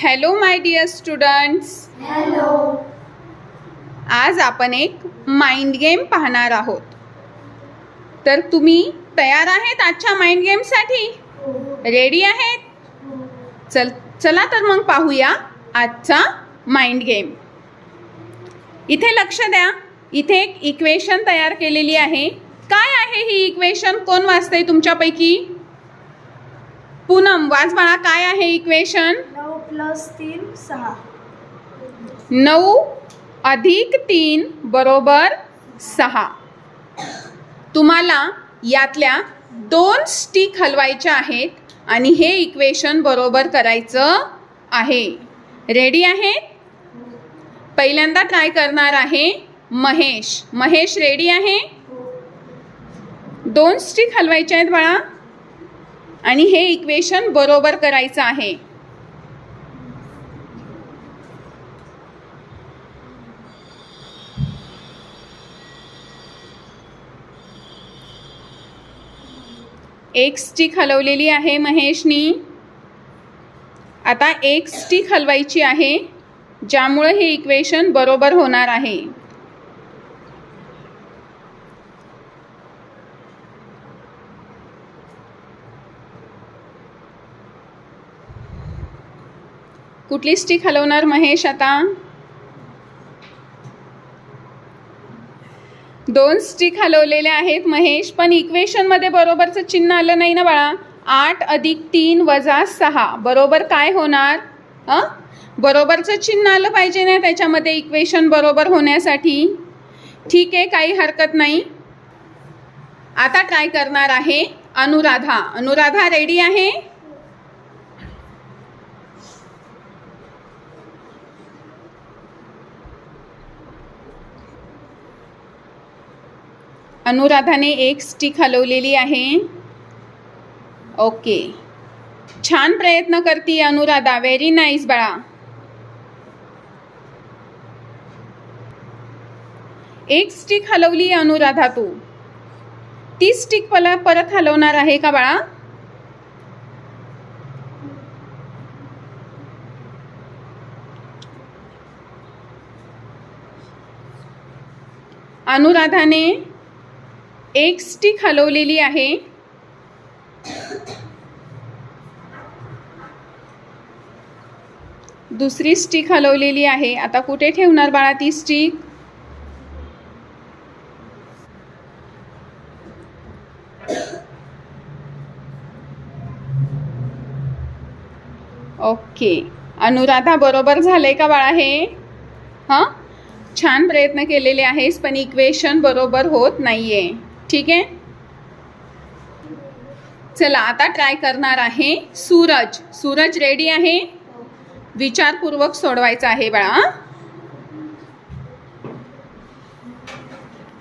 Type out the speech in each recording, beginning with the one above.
Hello my dear students hello आज आपण एक माइंड गेम पाहणार आहोत. तर तुम्ही तयार आहेत आजच्या माइंड गेमसाठी रेडी आहेत? चल चला तर मग पाहूया आजचा माइंड गेम इथे लक्ष द्या. इथे एक इक्वेशन तयार केलेली आहे. काय आहे ही इक्वेशन कोण वाचते तुमच्यापैकी? पूनम वाच बाळा काय आहे इक्वेशन प्लस तीन सहा. नऊ अधिक तीन बरोबर सहा. तुम्हाला यातल्या दोन स्टिक हलवायच्या आहेत आणि हे इक्वेशन बरोबर करायचं आहे. रेडी आहे पहिल्यांदा ट्राय करणार आहे महेश. महेश रेडी आहे? दोन स्टिक हलवायचे आहेत बाळा. आणि हे इक्वेशन बरोबर करायचं आहे. एक स्टिक हलवलेली आहे महेशनी. आता एक स्टिक हलवायची आहे ज्यामुळं हे इक्वेशन बरोबर होणार आहे. कुठली स्टिक हलवणार महेश आता? दोन स्टिक हलवलेल्या आहेत महेश. पण इक्वेशनमध्ये बरोबरचं चिन्ह आलं नाही ना बाळा? आठ अधिक तीन वजा सहा. बरोबर काय होणार? हं बरोबरचं चिन्ह आलं पाहिजे ना त्याच्यामध्ये इक्वेशन बरोबर होण्यासाठी? ठीक आहे काही हरकत नाही. आता ट्राय करणार आहे अनुराधा. अनुराधा रेडी आहे? अनुराधाने एक स्टिक हलवलेली आहे. ओके छान प्रयत्न करते अनुराधा. व्हेरी नाईस बाळा. एक स्टिक हलवली अनुराधा तू. ती स्टिक मला परत हलवणार आहे का बाळा? अनुराधाने एक स्टिक हलवलेली आहे. दुसरी स्टिक हलवलेली आहे. आता कुठे ठेवणार बाळा ती स्टिक ओके. अनुराधा बरोबर झालंय का बाळा हे? हां? छान प्रयत्न केलेले आहेस पण इक्वेशन बरोबर होत नाही आहे ठीक आहे? चला आता ट्राय करणार आहे सूरज. सूरज रेडी आहे? विचारपूर्वक सोडवायचं आहे बाळा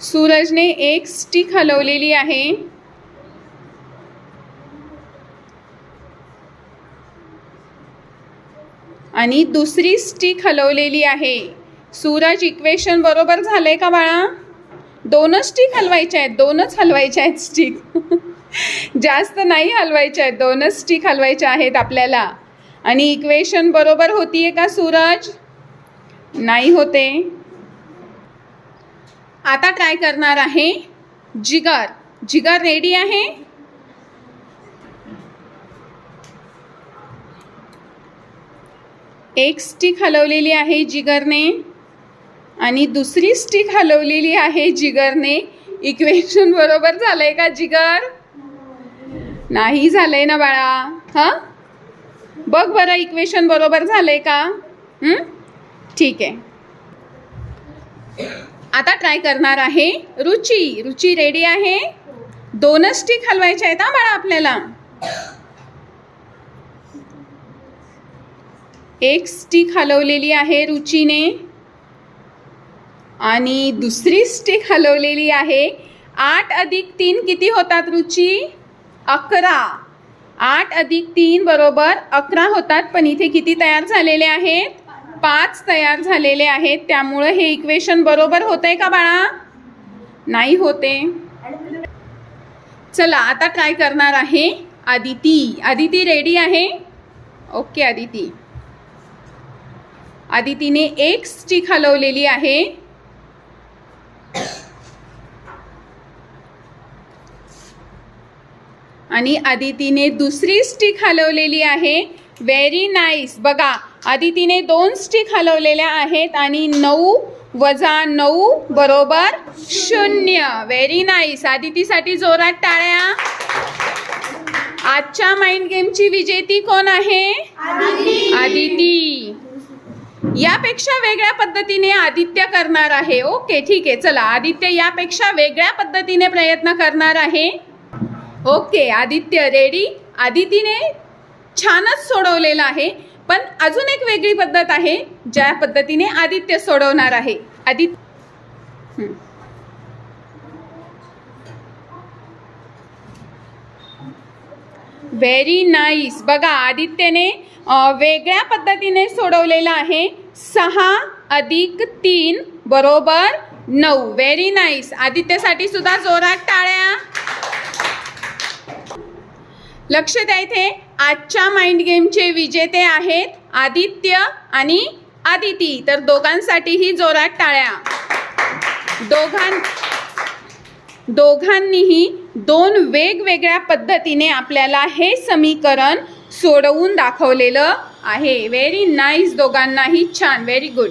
सूरजने एक स्टिक हलवलेली आहे. आणि दुसरी स्टिक हलवलेली आहे. सूरज इक्वेशन बरोबर झालंय का बाळा? दोनच स्टिक हलवायच्या आहेत दोनच हलवायच्या आहेत स्टिक. जास्त नाही हलवायच्या आहेत दोनच स्टिक हलवायच्या आहेत आपल्याला. आणि इक्वेशन बरोबर होतीये का सूरज? नाही होते. आता काय करणार आहे? जिगर. जिगर रेडी आहे? एक स्टिक हलवलेली आहे जिगरने. आणि दुसरी स्टिक हलवलेली आहे जिगरने. इक्वेशन बरोबर झालंय का जिगर? नाही झालंय ना बाळा. हां? बघ बरं इक्वेशन बरोबर झालंय का? ठीक आहे. आता ट्राय करणार आहे रुची. रुची रेडी आहे? दोनच स्टिक हलवायच्या आहेत हा बाळा आपल्याला. एक स्टिक हलवलेली आहे रुचीने. आणि दुसरी स्टिक हलवलेली आहे. आठ अधिक तीन किती होतात रुची? अकरा. आठ अधिक तीन बरोबर अकरा होतात पण इथे किती तयार झालेले आहेत? पाच तयार झालेले आहेत. त्यामुळं हे इक्वेशन बरोबर होतंय का बाळा? नाही होते. चला आता काय करणार आहे? आदिती. आदिती रेडी आहे? ओके आदिती. आदितीने एक स्टिक हलवलेली आहे. आणि आदितीने दुसरी स्टिक हलवलेली आहे. व्हेरी नाईस बघा आदितीने दोन स्टिक हलवलेल्या आहेत आणि नऊ वजा नऊ बरोबर शून्य. व्हेरी नाईस आदितीसाठी जोरात टाळ्या. आजच्या माइंड गेमची विजेती कोण आहे? आदिती. यापेक्षा वेगळ्या पद्धतीने आदित्य करणार आहे. ओके ठीक आहे चला. आदित्य यापेक्षा वेगळ्या पद्धतीने प्रयत्न करणार आहे. ओके आदित्य रेडी आदितीने छानच सोडवलेलं आहे. पण अजून एक वेगळी पद्धत आहे ज्या पद्धतीने आदित्य सोडवणार आहे. आदित्य व्हेरी नाईस बघा आदित्यने वेगळ्या पद्धतीने सोडवलेलं आहे. सहा अधिक तीन बरोबर नऊ. व्हेरी नाईस आदित्यसाठी सुद्धा जोरात टाळ्या. लक्ष द्या इथे. आजच्या माइंड गेमचे विजेते आहेत आदित्य आणि आदिती तर दोघांसाठीही जोरात टाळ्या. दोघां दोघांनीही दोन वेगवेगळ्या पद्धतीने आपल्याला हे समीकरण सोडवून दाखवलेलं आहे. व्हेरी नाईस दोघांनाही छान. Very good